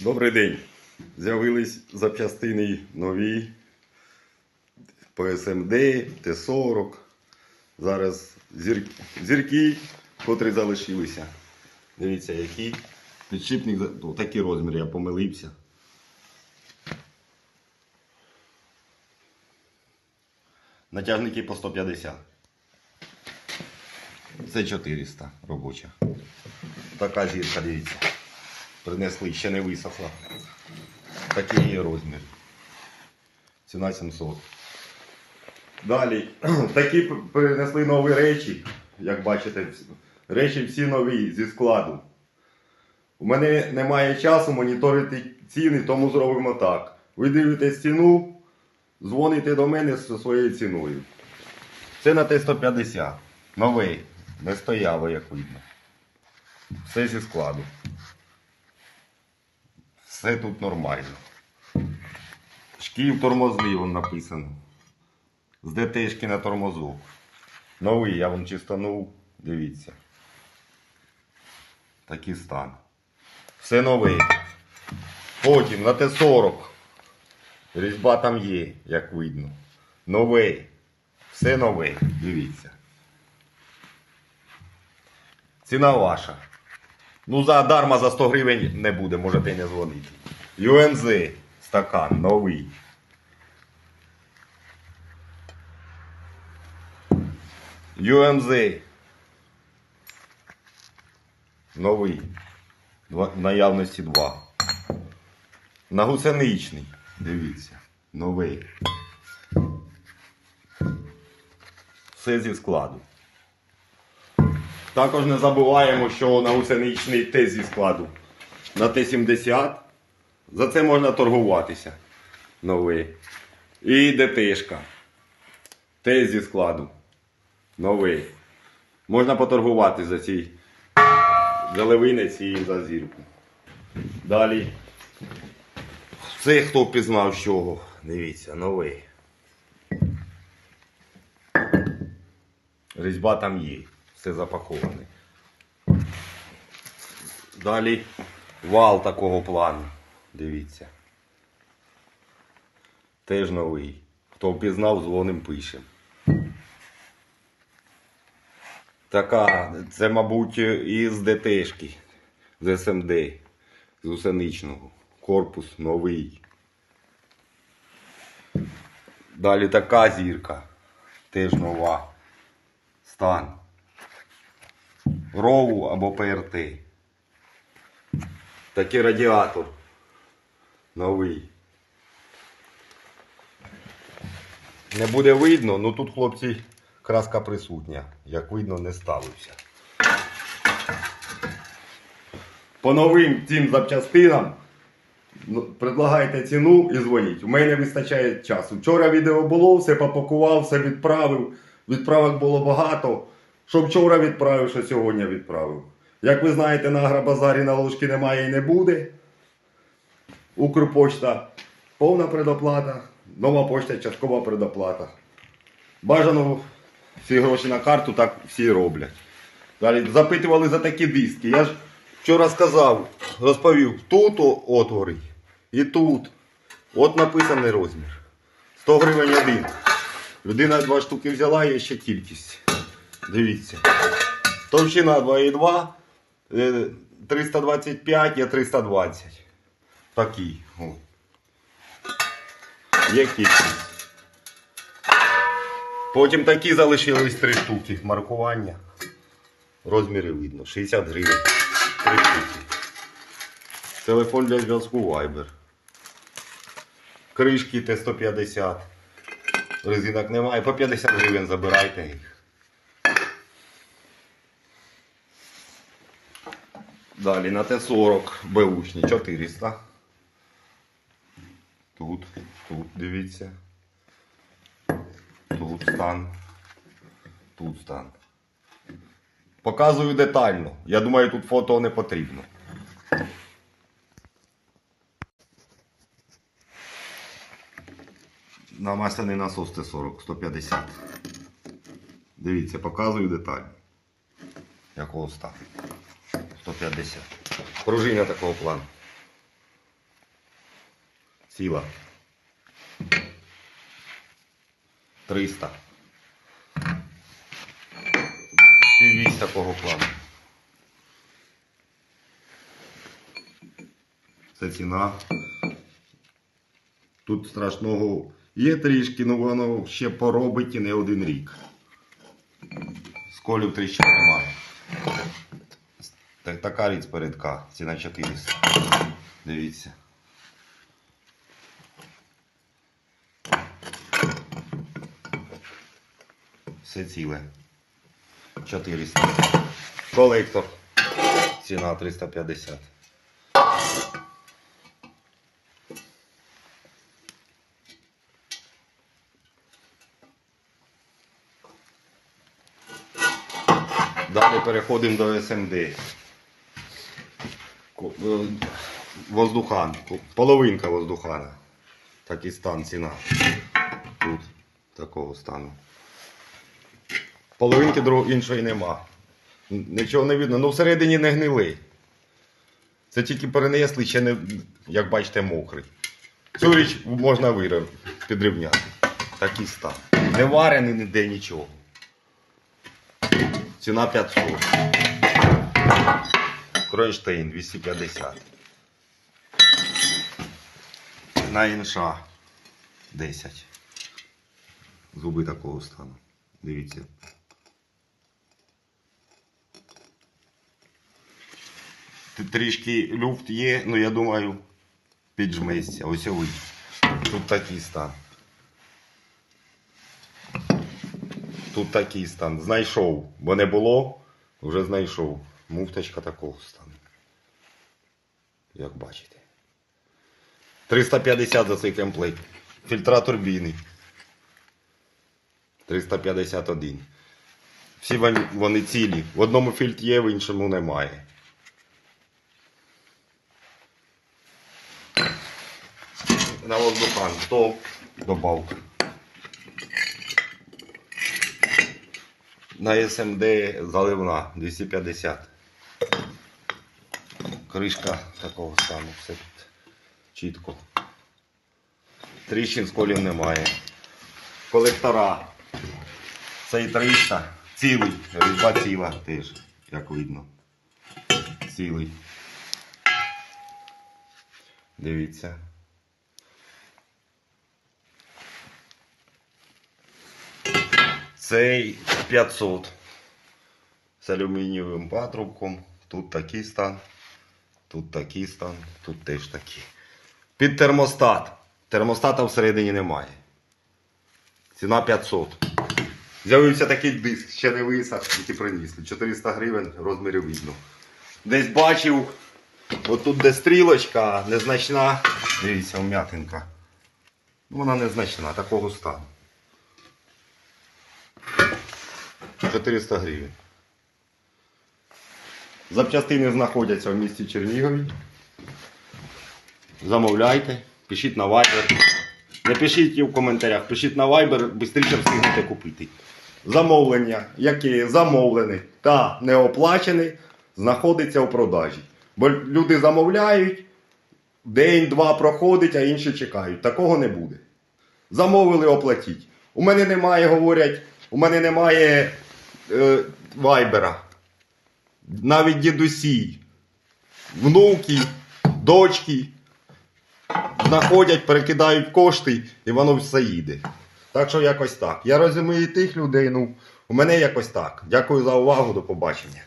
Добрий день. З'явились запчастини нові по СМД, Т-40. Зараз зір... зірки, котрі залишилися. Дивіться, який. Підшипник, ну, такий розмір, я помилився. Натяжники по 150. Це 400 робоча. Така зірка, дивіться. Принесли, ще не висохла. Такий є розмір. Ціна 700. Далі, такі принесли нові речі, як бачите, речі всі нові зі складу. У мене немає часу моніторити ціни, тому зробимо так. Ви дивитесь ціну, дзвоните до мене зі своєю ціною. Це на Т-150. Новий. Не стояло, як видно. Все зі складу. Все тут нормально. Шків тормозний вон написано. З ДТшки на тормозок. Новий, я вам чистанув. Дивіться. Такий стан. Все нове. Потім на Т-40. Різьба там є, як видно. Нове. Все нове. Дивіться. Ціна ваша. Ну, за дарма за 100 гривень не буде, можете не дзвонити. UNZ стакан новий. UMZ. Новий. Два, наявності два. На гусеничний. Дивіться. Новий. Все зі складу. Також не забуваємо, що на гусеничний теж зі складу. На Т-70. За це можна торгуватися. Новий. І ДТшка. Теж зі складу. Новий. Можна поторгувати за цей заливинець і за зірку. Далі. Це хто пізнав чого. Дивіться, новий. Різьба там є. Все запаковане. Далі вал такого плану. Дивіться. Теж новий. Хто впізнав, дзвоним пишем. Така, це, мабуть, із ДТшки, з СМД, з Усеничного. Корпус новий. Далі така зірка. Теж нова. Стан. РОВу або ПРТ. Такий радіатор. Новий. Не буде видно, ну тут хлопці краска присутня. Як видно, не ставився. По новим цим запчастинам ну, предлагайте ціну і дзвоніть. У мене вистачає часу. Вчора відео було, все попакував, все відправив. Відправок було багато. Що вчора відправив, що сьогодні відправив. Як ви знаєте, на Агробазарі наложки немає і не буде. Укрпочта повна предоплата, нова почта часткова предоплата. Бажано всі гроші на карту, так всі роблять. Далі запитували за такі диски. Я ж вчора сказав, розповів, тут отвори і тут. От написаний розмір. 100 гривень один. Людина два штуки взяла, є ще кількість. Дивіться. Товщина 2,2, е, 325, є 320. Такий. О. Є кількість. Потім такі залишились три штуки. Маркування. Розміри видно. 60 гривень. Три штуки. Телефон для зв'язку Viber. Кришки Т-150. Резинок немає. По 50 гривень забирайте їх. Далі на Т-40 беушні 400. Тут, тут дивіться. Тут стан. Тут стан. Показую детально. Я думаю, тут фото не потрібно. Намасляний насос Т-40, 150. Дивіться, показую детально. Якого стану. 150. Пружина такого плану. Ціла. 300. Піввісь такого плану. Це ціна. Тут страшного є трішки, але воно ще поробить і не один рік. Сколів тріщин немає. Так, така річ передка, ціна 400. Дивіться. Все ціле. 400. Колектор. Ціна 350. Далі переходимо до СМД. Е, Воздухан. Половинка воздухана. Такий стан ціна. Тут такого стану. Половинки іншої нема. Нічого не видно. Ну всередині не гнилий. Це тільки перенесли, ще не, як бачите, мокрий. Цю річ можна підрівняти. Такий стан. Не варений ніде нічого. Ціна 500. Кронштейн 250. На інша 10. Зуби такого стану. Дивіться. Трішки люфт є, ну я думаю, піджметься. Ось ой. Тут такий стан. Тут такий стан. Знайшов, бо не було, вже знайшов. Муфточка такого стану. Як бачите. 350 за цей комплект. Фільтра турбіни. 351. Всі вони- цілі. В одному фільтрі є, в іншому немає. На воздухан. 100 добавка. На СМД заливна 250. Кришка такого стану, все тут чітко. Тріщин сколів немає. Колектора. Цей 300. Цілий. Різьба ціла теж, як видно. Цілий. Дивіться. Цей 500 з алюмінієвим патрубком. Тут такий стан, тут такий стан, тут теж такий. Під термостат. Термостата всередині немає. Ціна 500. З'явився такий диск, ще не висах, тільки принесли. 400 гривень розмірів видно. Десь бачив, отут де стрілочка незначна. Дивіться, вм'ятинка. Вона незначна, такого стану. 400 гривень. Запчастини знаходяться в місті Чернігові. Замовляйте, пишіть на Viber. Не пишіть в коментарях, пишіть на Viber, швидше встигнете купити. Замовлення, яке замовлене та не оплачене, знаходиться у продажі. Бо люди замовляють, день-два проходить, а інші чекають. Такого не буде. Замовили, оплатіть. У мене немає, говорять, у мене немає е, вайбера. Навіть дідусі, внуки, дочки знаходять, перекидають кошти і воно все їде. Так що якось так. Я розумію і тих людей, ну, у мене якось так. Дякую за увагу, до побачення.